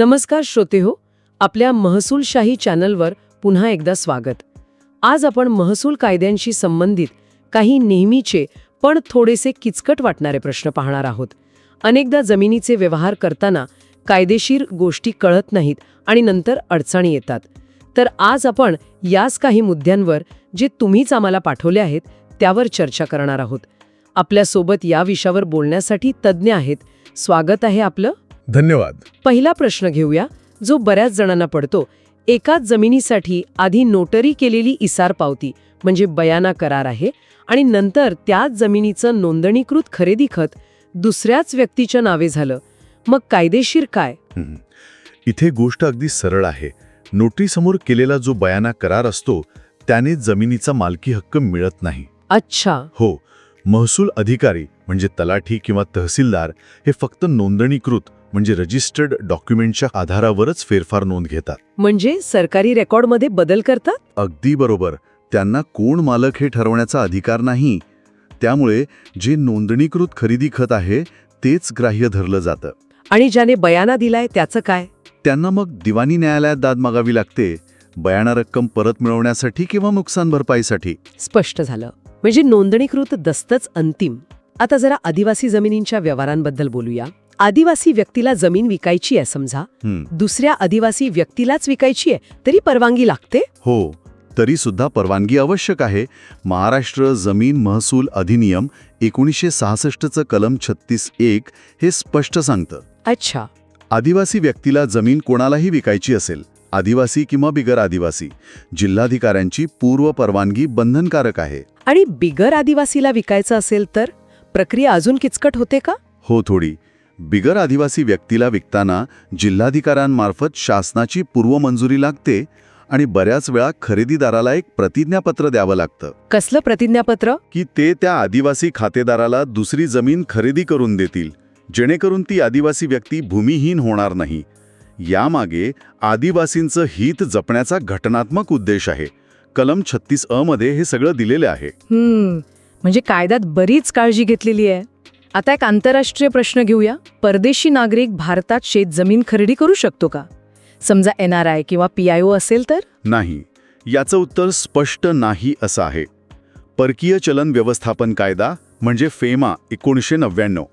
नमस्कार श्रोते हो आपल्या महसूलशाही चॅनलवर पुन्हा एकदा स्वागत. आज आपण महसूल कायद्यांशी संबंधित काही नेहमीचे पण थोडेसे किचकट वाटणारे प्रश्न पाहणार आहोत. अनेकदा जमिनीचे व्यवहार करताना कायदेशीर गोष्टी कळत नाहीत आणि नंतर अडचणी येतात. तर आज आपण याच काही मुद्द्यांवर जे तुम्हीच आम्हाला पाठवले आहेत त्यावर चर्चा करणार आहोत. आपल्यासोबत या विषयावर बोलण्यासाठी तज्ज्ञ आहेत. स्वागत आहे आपलं. धन्यवाद. पहिला प्रश्न घेऊया जो बऱ्याच जणांना पडतो. एकाच जमिनीसाठी आधी नोटरी केलेली इसार पावती म्हणजे बयाना करार आहे आणि नंतर त्याच जमिनीचं नोंदणीकृत खरेदी खत दुसऱ्याच व्यक्तीच्या नावे झालं. मग कायदेशीर काय. इथे गोष्ट अगदी सरळ आहे. नोटरीसमोर केलेला जो बयाना करार असतो त्याने जमिनीचा मालकी हक्क मिळत नाही. अच्छा. हो महसूल अधिकारी म्हणजे तलाठी किंवा तहसीलदार हे फक्त नोंदणीकृत म्हणजे रजिस्टर्ड डॉक्युमेंटच्या आधारावरच फेरफार नोंद घेतात. म्हणजे सरकारी रेकॉर्डमध्ये बदल करतात? अगदी बरोबर. त्यांना कोण मालक हे ठरवण्याचा अधिकार नाही. त्यामुळे जे नोंदणीकृत खरेदी खत आहे तेच ग्राह्य धरलं जातं. आणि ज्याने बयाना दिलाय त्याचं काय? त्यांना मग दिवाणी न्यायालयात दाद मागावी लागते. बयाना रक्कम परत मिळवण्यासाठी किंवा नुकसान भरपाईसाठी? स्पष्ट झालं. म्हणजे नोंदणीकृत दस्तच अंतिम. आता जरा आदिवासी जमिनींच्या व्यवहारांबद्दल बोलूया. आदिवासी व्यक्तीला जमीन विकायची आहे समजा दुसऱ्या आदिवासी व्यक्तीलाच विकायची आहे तरी परवानगी लागते? हो तरी सुद्धा परवानगी आवश्यक आहे. महाराष्ट्र जमीन महसूल अधिनियम एकोणीसशे सहासष्टचं कलम छत्तीस एक हे स्पष्ट सांगतं. अच्छा. आदिवासी व्यक्तीला जमीन कोणालाही विकायची असेल आदिवासी किंवा बिगर आदिवासी जिल्हाधिकाऱ्यांची पूर्व परवानगी बंधनकारक आहे. आणि बिगर आदिवासीला विकायचं असेल तर प्रक्रिया अजून किचकट होते का? हो थोडी. बिगर आदिवासी व्यक्तीला विकताना जिल्हाधिकाऱ्यांमार्फत शासनाची पूर्वमंजुरी लागते आणि बऱ्याच वेळा खरेदीदाराला एक प्रतिज्ञापत्र द्यावं लागतं. कसलं प्रतिज्ञापत्र? की ते त्या आदिवासी खातेदाराला दुसरी जमीन खरेदी करून देतील जेणेकरून ती आदिवासी व्यक्ती भूमिहीन होणार नाही. यामागे आदिवासींचं हित जपण्याचा घटनात्मक उद्देश आहे. कलम छत्तीस अ मध्ये हे सगळं दिलेले आहे. म्हणजे कायद्यात बरीच काळजी घेतलेली आहे. आता एक आंतरराष्ट्रीय प्रश्न घेऊया. परदेशी नागरिक भारतात शेतजमीन खरेदी करू शकतो का? समजा एन आर आय किंवा पी आय ओ असेल तर? नाही. याचं उत्तर स्पष्ट नाही असं आहे. परकीय चलन व्यवस्थापन कायदा म्हणजे फेमा एकोणीसशे नव्याण्णव.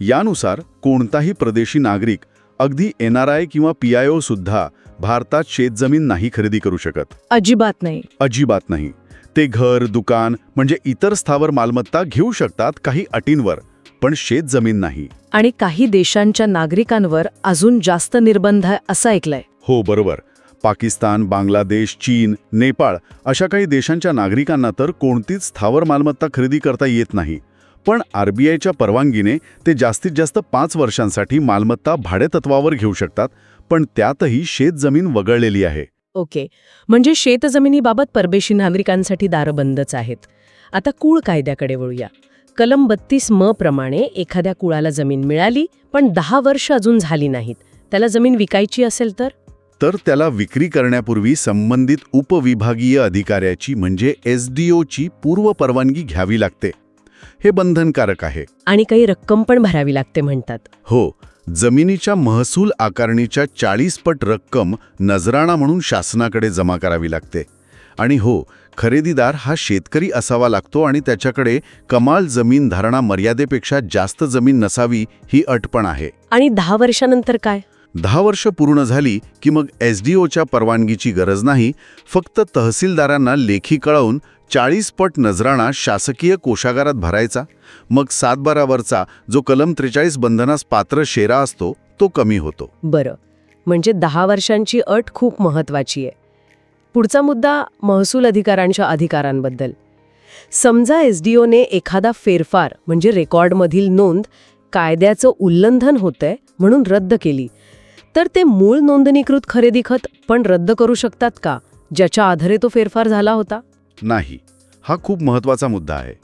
यानुसार कोणताही प्रदेशी नागरिक अगदी एन आर आय किंवा पी आय ओ सुद्धा भारतात शेतजमीन नाही खरेदी करू शकत. अजिबात नाही. अजिबात नाही. ते घर दुकान म्हणजे इतर स्थावर मालमत्ता घेऊ शकतात काही अटींवर. पण शेतजमीन नाही. आणि काही देशांच्या नागरिकांवर अजून जास्त निर्बंध आहे असं ऐकलंय. हो बरोबर. पाकिस्तान बांगलादेश चीन नेपाळ अशा काही देशांच्या नागरिकांना तर कोणतीच स्थावर मालमत्ता खरेदी करता येत नाही. पण आरबीआयच्या परवानगीने ते जास्तीत जास्त पाच वर्षांसाठी मालमत्ता भाडेतत्वावर घेऊ शकतात पण त्यातही शेतजमीन वगळलेली आहे. ओके. म्हणजे शेतजमिनीबाबत परदेशी नागरिकांसाठी दारं बंदच आहेत. आता कुळ कायद्याकडे वळूया. कलम बत्तीस म प्रमाणे एखाद्या कुळाला जमीन मिळाली पण दहा वर्ष अजून झाली नाहीत. त्याला जमीन विकायची असेल तर? तर त्याला विक्री करण्यापूर्वी संबंधित उपविभागीय अधिकाऱ्याची म्हणजे एस डी ओची पूर्व परवानगी घ्यावी लागते. हे बंधनकारक आहे. आणि काही रक्कम पण भरावी लागते म्हणतात. हो जमिनीच्या महसूल आकारणीच्या चाळीस पट रक्कम नजराणा म्हणून शासनाकडे जमा करावी लागते. आणि हो खरेदीदार हा शेतकरी असावा लागतो आणि त्याच्याकडे कमाल जमीन धारणा मर्यादेपेक्षा जास्त जमीन नसावी ही अट पण आहे. आणि दहा वर्षानंतर काय? दहा वर्ष पूर्ण झाली की मग एस डी ओच्या परवानगीची गरज नाही फक्त तहसीलदारांना लेखी कळवून चाळीस पट नजराणा शासकीय कोशागारात भरायचा. मग सातबारावरचा जो कलम त्रेचाळीस बंधनास पात्र शेरा असतो तो कमी होतो. बरं. म्हणजे दहा वर्षांची अट खूप महत्वाची आहे. पुढचा मुद्दा महसूल अधिकाऱ्यांच्या अधिकारांबद्दल. समजा एस डी ओने एखादा फेरफार म्हणजे रेकॉर्डमधील नोंद कायद्याचं उल्लंघन होतंय म्हणून रद्द केली. तर ते मूळ नोंदणीकृत खरेदी खत पण रद्द करू शकतात का ज्याच्या आधारे तो फेरफार झाला होता? नाही. हा खूप महत्त्वाचा मुद्दा आहे.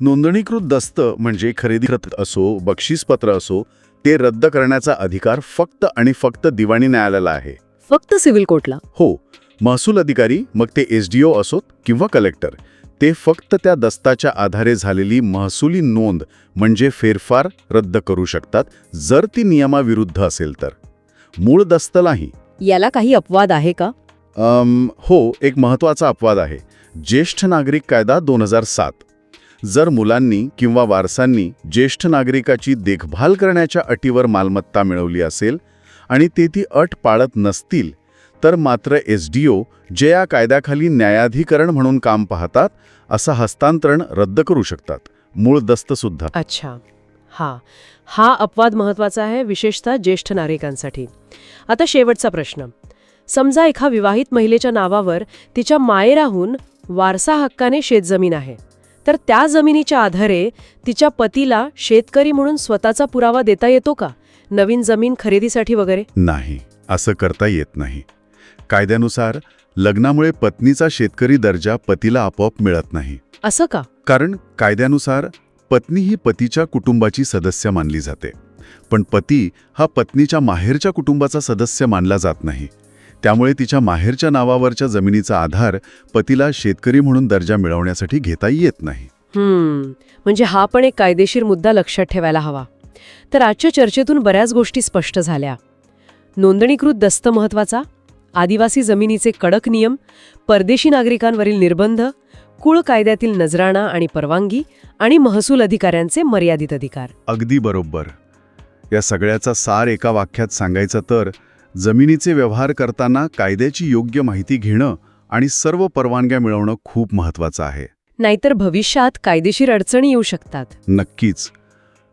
नोंदणीकृत दस्त म्हणजे खरेदी खत असो बक्षीसपत्र असो ते रद्द करण्याचा अधिकार फक्त आणि फक्त दिवाणी न्यायालयाला आहे. फक्त सिव्हिल कोर्टला? हो. महसूल अधिकारी मग ते एस डी ओ असोत किंवा कलेक्टर. ते फक्त त्या दस्ताच्या आधारे झालेली महसुली नोंद म्हणजे फेरफार रद्द करू शकतात जर ती नियमाविरुद्ध असेल तर. मूळ दस्त नाही. याला काही अपवाद आहे का? अम, हो एक महत्त्वाचा अपवाद आहे. ज्येष्ठ नागरिक कायदा दोन हजार सात. जर मुलांनी किंवा वारसांनी ज्येष्ठ नागरिकाची देखभाल करण्याच्या अटीवर मालमत्ता मिळवली असेल आणि ते ती अट पाळत नसतील तर मात्र एस डी ओ जे या कायद्याखाली न्यायाधिकरण म्हणून काम पाहतात असं हस्तांतरण रद्द करू शकतात. मूळ दस्तसुद्धा अच्छा. हा. हा अपवाद महत्त्वाचा आहे विशेषतः ज्येष्ठ नागरिकांसाठी. आता शेवटचा प्रश्न. समजा एका विवाहित महिलेच्या नावावर तिच्या मायराहून वारसा हक्काने शेतजमीन आहे तर त्या जमिनीच्या आधारे तिच्या पतीला शेतकरी म्हणून स्वतःचा पुरावा देता येतो का? नवीन जमीन खरेदीसाठी वगैरे? नाही. असं करता येत नाही. कायद्यानुसार लग्नामुळे पत्नीचा शेतकरी दर्जा पतीला आपोआप मिळत नाही. असं का? कारण कायद्यानुसार पत्नी ही पतीच्या कुटुंबाची सदस्य मानली जाते. पण पती हा पत्नीच्या माहेरच्या कुटुंबाचा सदस्य मानला जात नाही. त्यामुळे तिच्या माहेरच्या नावावरच्या जमिनीचा आधार पतीला शेतकरी म्हणून दर्जा मिळवण्यासाठी घेता येत नाही. म्हणजे हा पण एक कायदेशीर मुद्दा लक्षात ठेवायला हवा. तर आजच्या चर्चेतून बऱ्याच गोष्टी स्पष्ट झाल्या. नोंदणीकृत दस्त महत्त्वाचा? आदिवासी जमिनीचे कडक नियम परदेशी नागरिकांवरील निर्बंध कुळ कायद्यातील नजराणा आणि परवानगी आणि महसूल अधिकाऱ्यांचे मर्यादित अधिकार. अगदी बरोबर. या सगळ्याचा सार एका वाक्यात सांगायचं तर जमिनीचे व्यवहार करताना कायद्याची योग्य माहिती घेणं आणि सर्व परवानग्या मिळवणं खूप महत्त्वाचं आहे. नाहीतर भविष्यात कायदेशीर अडचणी येऊ शकतात. नक्कीच.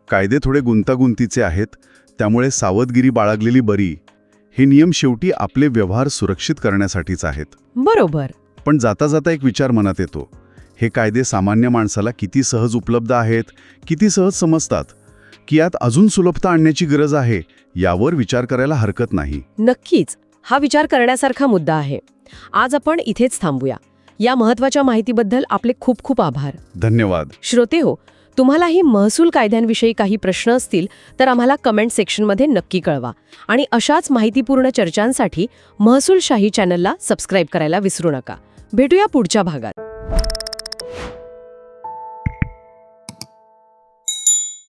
कायदे थोडे गुंतागुंतीचे आहेत त्यामुळे सावधगिरी बाळगलेली बरी. हे नियम शेवटी आपले व्यवहार सुरक्षित करण्यासाठीच आहेत. बरोबर. पण जाता जाता एक विचार मनात येतो. हे कायदे सामान्य माणसाला किती सहज उपलब्ध आहेत किती सहज समजतात? की यात अजून सुलभता आणण्याची गरज आहे यावर विचार करायला हरकत नाही. नक्कीच हा विचार करण्यासारखा मुद्दा आहे. आज आपण इथेच थांबूया. या महत्त्वाच्या माहितीबद्दल आपले खूप खूप आभार. धन्यवाद. श्रोते हो तुम्हालाही महसूल कायद्यांविषयी काही प्रश्न असतील तर आम्हाला कमेंट सेक्शनमध्ये नक्की कळवा. आणि अशाच माहितीपूर्ण चर्चांसाठी महसूलशाही चॅनलला सबस्क्राईब करायला विसरू नका. भेटूया पुढच्या भागात.